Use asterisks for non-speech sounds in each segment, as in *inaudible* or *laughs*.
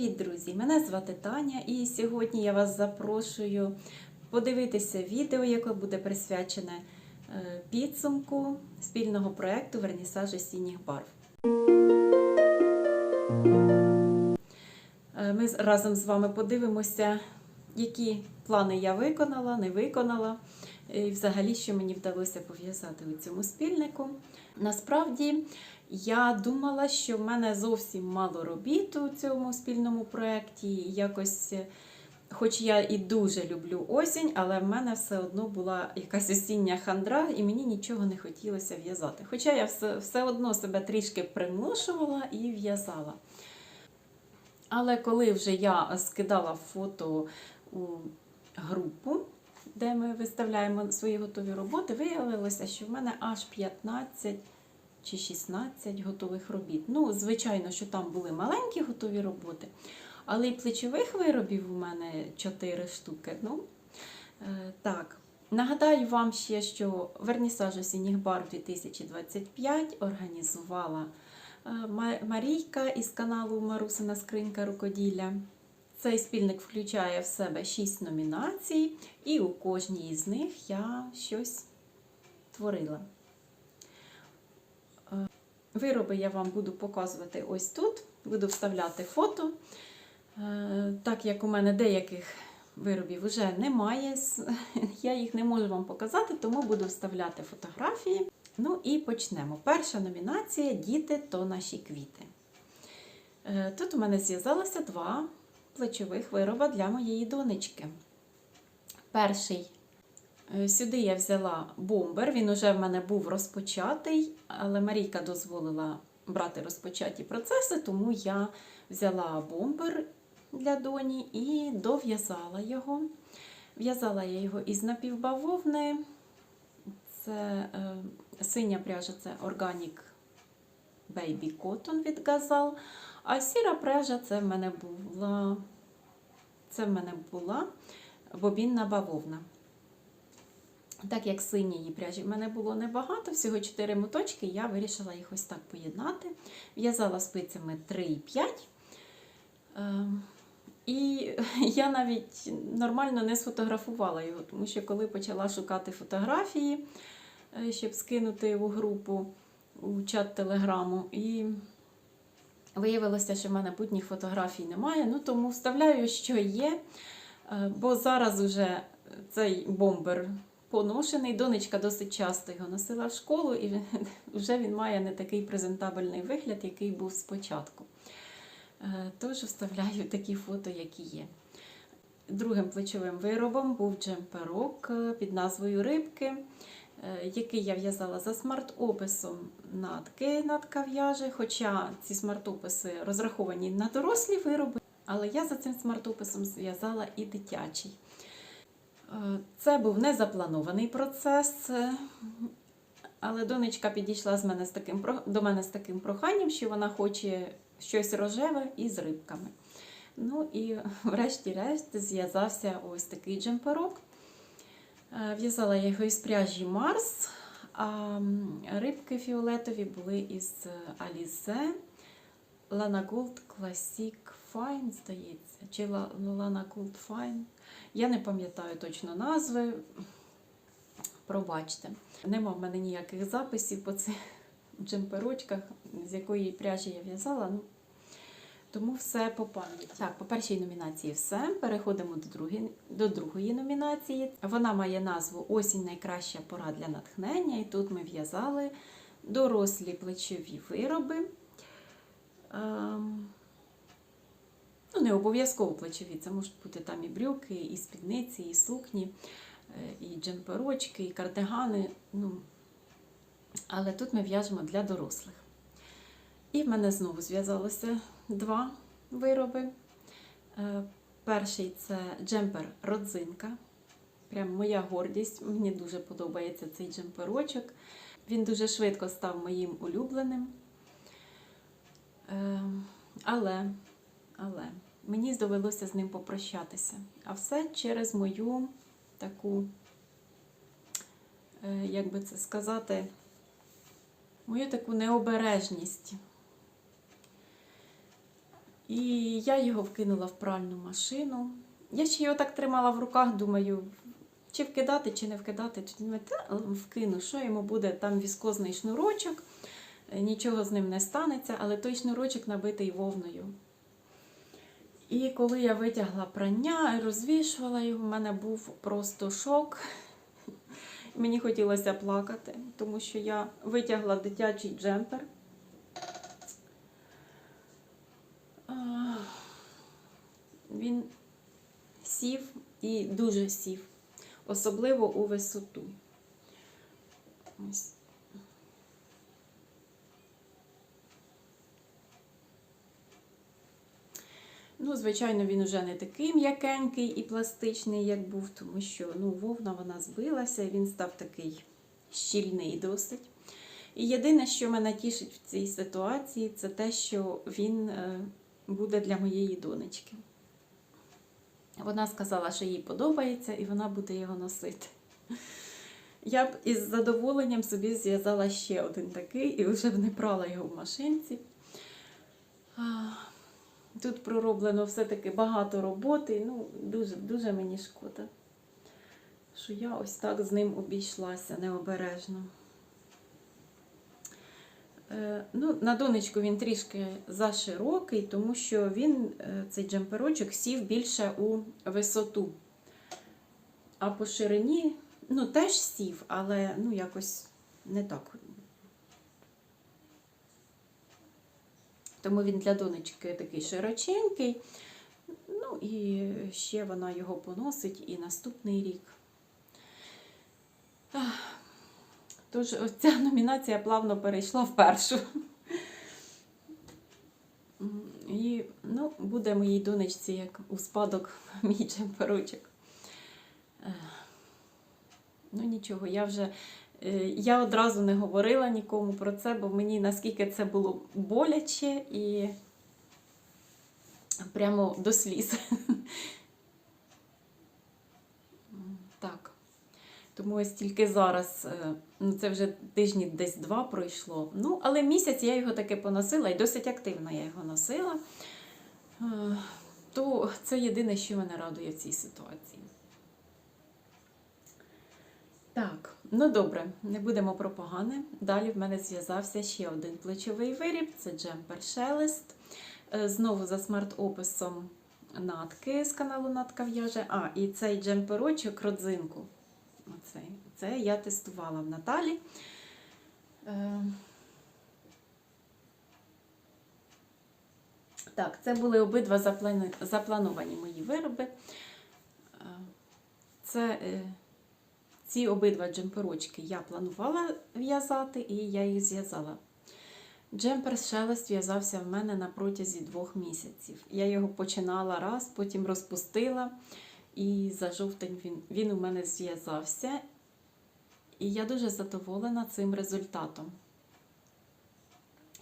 Привіт, друзі! Мене звати Таня, і сьогодні я вас запрошую подивитися відео, яке буде присвячене е, підсумку спільного проєкту Вернісаж осінніх барв. Е, Ми разом з вами подивимося, які плани я виконала, не виконала, і взагалі, що мені вдалося пов'язати у цьому спільнику. Насправді, я думала, що в мене зовсім мало робіт у цьому спільному проєкті. Якось, е, хоч я і дуже люблю осінь, але в мене все одно була якась осіння хандра, і мені нічого не хотілося в'язати. Хоча я все, все одно себе трішки примушувала і в'язала. Але коли вже я скидала фото у групу, де ми виставляємо свої готові роботи, виявилося, що в мене аж 15 чи 16 готових робіт. Ну, звичайно, що там були маленькі готові роботи, але і плечових виробів у мене 4 штуки. Ну, е, так. Нагадаю вам ще, що вернісаж осінніх барв 2025 організувала е, Марійка із каналу Марусина Скринька рукоділля. Цей спільник включає в себе 6 номінацій, і у кожній із них я щось творила. Е, Вироби я вам буду показувати ось тут, буду вставляти фото. Е, Так як у мене деяких виробів вже немає, *laughs* я їх не можу вам показати, тому буду вставляти фотографії. Ну і почнемо. Перша номінація Діти то наші квіти. Е, Тут у мене зв'язалося два плечових вироба для моєї донечки. Перший Е, Сюди я взяла бомбер, він уже в мене був розпочатий, але Марійка дозволила брати розпочаті процеси, тому я взяла бомбер для доні і дов'язала його. В'язала я його із напівбавовни. Це е, синя пряжа це Organic Baby Cotton від Gazal, а сіра пряжа це в мене була, це в мене була бобінна бавовна. Так як синьої пряжі в мене було небагато, всього 4 моточки, я вирішила їх ось так поєднати. В'язала спицями 3,5. Е, І *laughs* я навіть нормально не сфотографувала його, тому що коли почала шукати фотографії, е, щоб скинути у групу у чат телеграму, і виявилося, що в мене будніх фотографій немає. Ну тому вставляю, що є. Е, Бо зараз уже цей бомбер поношений. Донечка досить часто його носила в школу, і *laughs* вже він має не такий презентабельний вигляд, який був спочатку. Е, Тож вставляю такі фото, які є. Другим плечовим виробом був джемперок е, під назвою Рибки, який я в'язала за смарт-описом натки натка в'яже, хоча ці смарт-описи розраховані на дорослі вироби, але я за цим смарт-описом зв'язала і дитячий. Е, Це був незапланований процес, е, але донечка підійшла з мене з таким, до мене з таким проханням, що вона хоче щось рожеве із рибками. Ну і *laughs* врешті-решт зв'язався ось такий джемперок. Е, В'язала я його із пряжі Марс, а рибки фіолетові були із е, Alize Lana Gold Classic Fine, здається, чи ну, Lana Gold Fine. Я не пам'ятаю точно назви. Пробачте. Нема в мене ніяких записів по цих джемперочках, з якої пряжі я в'язала. Ну, тому все по пам'яті. Так, по першій номінації все. Переходимо до другої, до другої номінації. Вона має назву Осінь найкраща пора для натхнення. І тут ми в'язали дорослі плечові вироби. Ем, Ну, не обов'язково плечові, це можуть бути там і брюки, і спідниці, і сукні, е, і джемперочки, і кардигани. Ну, але тут ми в'яжемо для дорослих. І в мене знову зв'язалося два вироби. Е, Перший це джемпер родзинка. Прям моя гордість. Мені дуже подобається цей джемперочок. Він дуже швидко став моїм улюбленим. Е, Але, але мені довелося з ним попрощатися. А все через мою таку, е, як би це сказати, мою таку необережність. І я його вкинула в пральну машину. Я ще його так тримала в руках, думаю, чи вкидати, чи не вкидати. Чи та вкину, що йому буде там віскозний шнурочок, е, нічого з ним не станеться, але той шнурочок набитий вовною. І коли я витягла прання розвішувала його, в мене був просто шок. Мені хотілося плакати, тому що я витягла дитячий джемпер. А, Він сів і дуже сів, особливо у висоту. Ось. Ну, звичайно, він вже не такий м'якенький і пластичний, як був, тому що ну, вовна вона збилася, і він став такий щільний досить. І єдине, що мене тішить в цій ситуації, це те, що він е, буде для моєї донечки. Вона сказала, що їй подобається, і вона буде його носити. Я б із задоволенням собі зв'язала ще один такий і вже б не прала його в машинці. Тут пророблено все-таки багато роботи. Ну, дуже, дуже мені шкода, що я ось так з ним обійшлася необережно. Е, ну, на донечку він трішки заширокий, тому що він, е, цей джемперочок, сів більше у висоту. А по ширині, ну, теж сів, але ну, якось не так. Тому він для донечки такий широченький. Ну і ще вона його поносить і наступний рік. Ах, Тож ось ця номінація плавно перейшла в першу. І ну, буде моїй донечці як у спадок *laughs* мій джемперочок. Ех. Ну нічого, я вже е, я одразу не говорила нікому про це, бо мені наскільки це було боляче і прямо до сліз. *laughs* Так. Тому ось тільки зараз, е, ну це вже тижні десь два пройшло. Ну, але місяць я його таки поносила і досить активно я його носила. Е, То це єдине, що мене радує в цій ситуації. Так, ну добре, не будемо про погане. Далі в мене зв'язався ще один плечовий виріб це джемпер шелест. Знову за смарт-описом натки з каналу Натка в'яже. А, і цей джемперочок родзинку. Оцей. Це я тестувала в Наталі. Е, Так, це були обидва заплановані мої вироби. Е, Це е, ці обидва джемперочки я планувала в'язати, і я їх зв'язала. Джемпер шелест в'язався в мене на протязі двох місяців. Я його починала раз, потім розпустила, і за жовтень він, він у мене зв'язався. І я дуже задоволена цим результатом.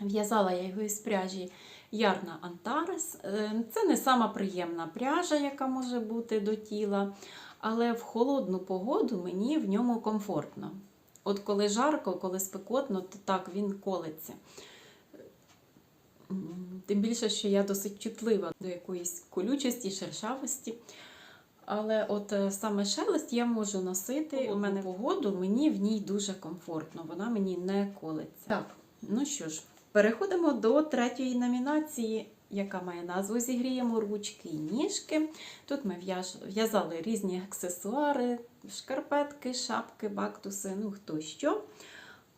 В'язала я його із пряжі Ярна Антарес. Е, Це не сама приємна пряжа, яка може бути до тіла, але в холодну погоду мені в ньому комфортно. От коли жарко, коли спекотно, то так він колеться. М, Тим більше, що я досить чутлива до якоїсь колючості, шершавості. Але от е, саме шелест я можу носити. У мене погоду, мені в ній дуже комфортно, вона мені не колеться. Так, ну що ж, переходимо до третьої номінації, яка має назву Зігріємо ручки і ніжки. Тут ми в'язали різні аксесуари, шкарпетки, шапки, бактуси, ну хто що.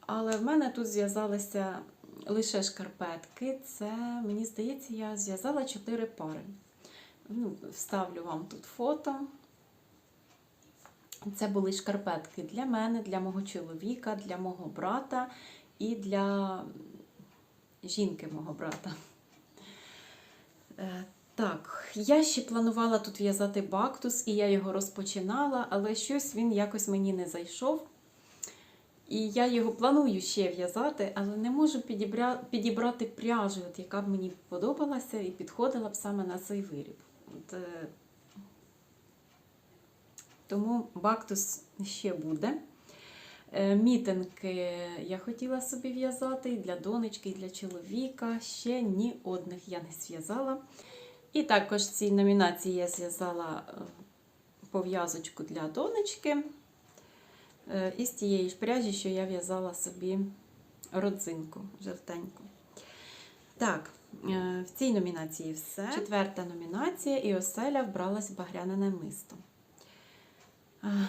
Але в мене тут зв'язалися лише шкарпетки. Це, мені здається, я зв'язала 4 пари. Ну, вставлю вам тут фото. Це були шкарпетки для мене, для мого чоловіка, для мого брата і для жінки мого брата. Е, Так, я ще планувала тут в'язати бактус, і я його розпочинала, але щось він якось мені не зайшов. І я його планую ще в'язати, але не можу підібра- підібрати пряжу, от, яка б мені подобалася і підходила б саме на цей виріб. Е, тому бактус ще буде. Е, Мітинки я хотіла собі в'язати і для донечки, і для чоловіка. Ще ні одних я не зв'язала. І також в цій номінації я зв'язала е, пов'язочку для донечки із тієї ж пряжі, що я в'язала собі родзинку жовтеньку. Так, в цій номінації все. Четверта номінація і оселя вбралась в багряне намисто. Е,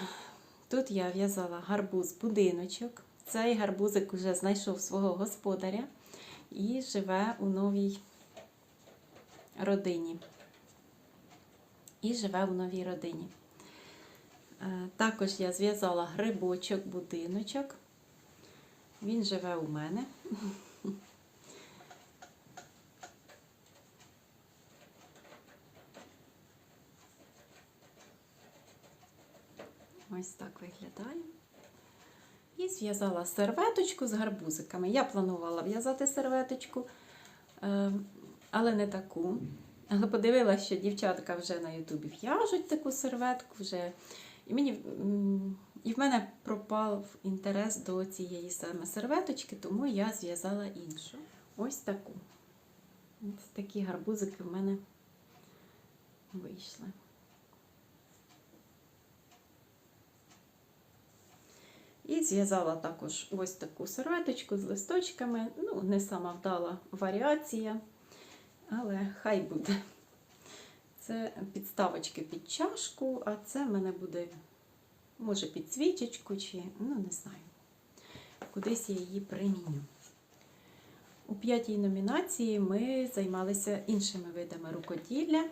Тут я в'язала гарбуз будиночок. Цей гарбузик вже знайшов свого господаря і живе у новій родині. І живе у новій родині. Е, Також я зв'язала грибочок, будиночок. Він живе у мене. Ось так виглядає. І зв'язала серветочку з гарбузиками. Я планувала в'язати серветочку, е, але не таку. Але подивилася, що дівчатка вже на Ютубі в'яжуть таку серветку. вже. І, мені, і в мене пропав інтерес до цієї саме серветочки, тому я зв'язала іншу. Ось таку. Ось такі гарбузики в мене вийшли. І зв'язала також ось таку серветочку з листочками. Ну, не сама вдала варіація, але хай буде. Це підставочки під чашку, а це в мене буде, може, під свічечку, чи, ну, не знаю. Кудись я її приміню. У п'ятій номінації ми займалися іншими видами рукоділля.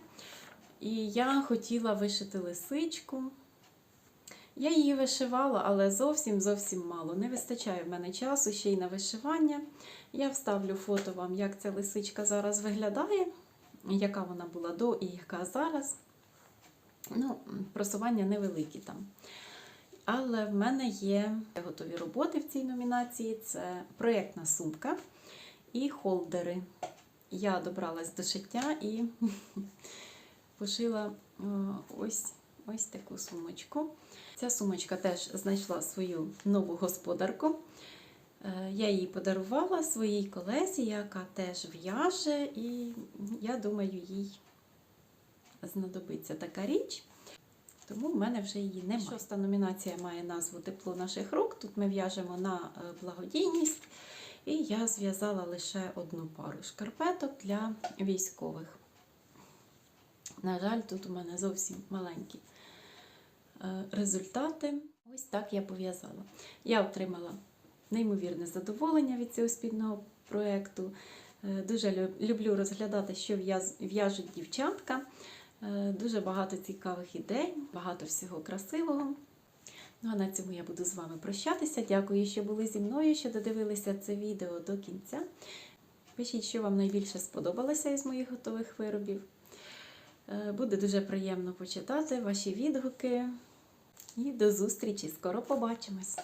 І я хотіла вишити лисичку. Я її вишивала, але зовсім зовсім мало. Не вистачає в мене часу ще й на вишивання. Я вставлю фото вам, як ця лисичка зараз виглядає, яка вона була до і яка зараз. Ну, просування невеликі там. Але в мене є готові роботи в цій номінації: це проєктна сумка і холдери. Я добралась до шиття і *laughs* пошила ось, ось таку сумочку. Ця сумочка теж знайшла свою нову господарку. Е, Я її подарувала своїй колесі, яка теж в'яже, і я думаю, їй знадобиться така річ. Тому в мене вже її немає. Шоста номінація має назву Тепло наших рук. Тут ми в'яжемо на е, благодійність. І я зв'язала лише одну пару шкарпеток для військових. На жаль, тут у мене зовсім маленькі результати. Ось так я пов'язала. Я отримала неймовірне задоволення від цього спільного проєкту. Е, Дуже люблю розглядати, що в'яжуть дівчатка. Е, Дуже багато цікавих ідей, багато всього красивого. Ну а на цьому я буду з вами прощатися. Дякую, що були зі мною, що додивилися це відео до кінця. Пишіть, що вам найбільше сподобалося із моїх готових виробів. Е, Буде дуже приємно почитати ваші відгуки. І до зустрічі! Скоро побачимось!